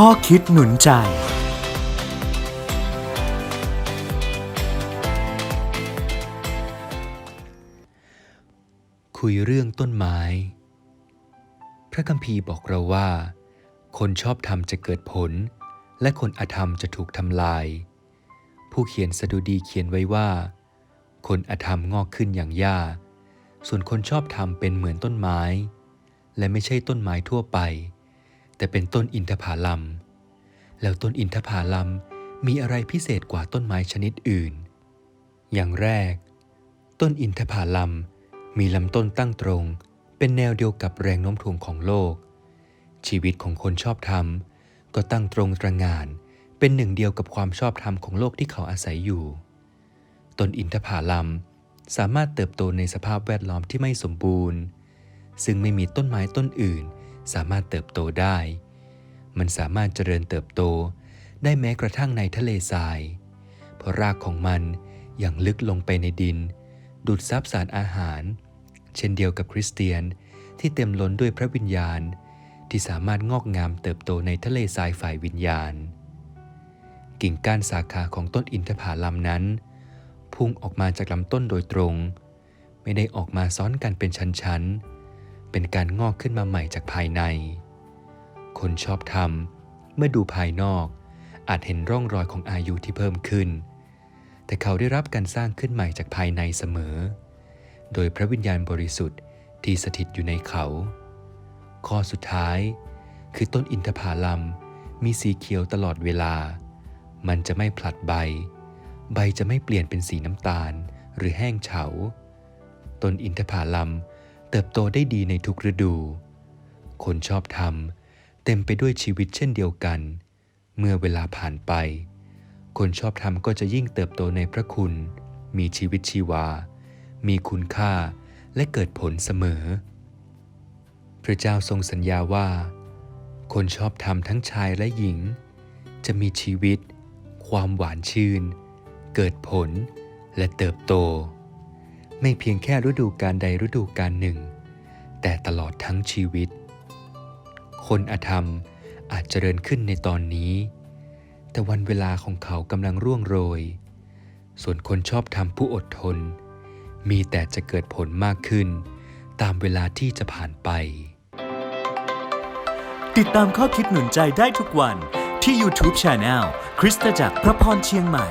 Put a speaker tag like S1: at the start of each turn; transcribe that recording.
S1: ข้อคิดหนุนใจ
S2: คุยเรื่องต้นไม้ พระคัมภีร์บอกเราว่า คนชอบธรรมจะเกิดผล และคนอธรรมจะถูกทำลาย ผู้เขียนสดุดีเขียนไว้ว่า คนอธรรมงอกขึ้นอย่างหญ้า ส่วนคนชอบธรรมเป็นเหมือนต้นไม้ และไม่ใช่ต้นไม้ทั่วไป แต่เป็นต้นอินทผลัม แล้วต้นอินทผลัมมีอะไรพิเศษกว่าต้นไม้ชนิดอื่น อย่างแรก ต้นอินทผลัมมีลำต้นตั้งตรง เป็นแนวเดียวกับแรงโน้มถ่วงของโลก ชีวิตของคนชอบธรรม ก็ตั้งตรงตระงาน เป็นหนึ่งเดียวกับความชอบธรรมของโลกที่เขาอาศัยอยู่ ต้นอินทผลัมสามารถเติบโตในสภาพแวดล้อมที่ไม่สมบูรณ์ ซึ่งไม่มีต้นไม้ต้นอื่น สามารถเติบโตได้ มันสามารถเจริญเติบโตได้แม้กระทั่งในทะเลทราย เพราะรากของมันยังลึกลงไปในดิน ดูดซับสารอาหาร เช่นเดียวกับคริสเตียนที่เต็มล้นด้วยพระวิญญาณ ที่สามารถงอกงามเติบโตในทะเลทรายฝ่ายวิญญาณ กิ่งก้านสาขาของต้นอินทผลัมนั้น พุ่งออกมาจากลำต้นโดยตรง ไม่ได้ออกมาซ้อนกันเป็นชั้นๆ เป็นการงอกขึ้นมาใหม่จากภายใน คนชอบธรรมเมื่อดูภายนอก อาจเห็นร่องรอยของอายุที่เพิ่มขึ้น แต่เขาได้รับการสร้างขึ้นใหม่จากภายในเสมอ โดยพระวิญญาณบริสุทธิ์ที่สถิตอยู่ในเขา ข้อสุดท้าย คือต้นอินทผลัมมีสีเขียวตลอดเวลา มันจะไม่ผลัดใบ ใบจะไม่เปลี่ยนเป็นสีน้ำตาลหรือแห้งเฉา ต้นอินทผลัม เติบโตได้ดีในทุกฤดู คนชอบธรรมเต็มไปด้วยชีวิตเช่นเดียวกัน เมื่อเวลาผ่านไป คนชอบธรรมก็จะยิ่งเติบโตในพระคุณ มีชีวิตชีวา มีคุณค่าและเกิดผลเสมอ พระเจ้าทรงสัญญาว่า คนชอบธรรมทั้งชายและหญิง จะมีชีวิต ความหวานชื่น เกิดผลและเติบโต ไม่เพียงแค่ฤดูการใดฤดูการหนึ่ง แต่ตลอดทั้งชีวิต คนอธรรมอาจเจริญขึ้นในตอนนี้ แต่วันเวลาของเขากำลังร่วงโรย ส่วนคนชอบทำผู้อดทน มีแต่จะเกิดผลมากขึ้น ตามเวลาที่จะผ่านไป
S1: ติดตามข้อคิดหนุนใจได้ทุกวันที่ YouTube Channel คริสตจักรพระพรเชียงใหม่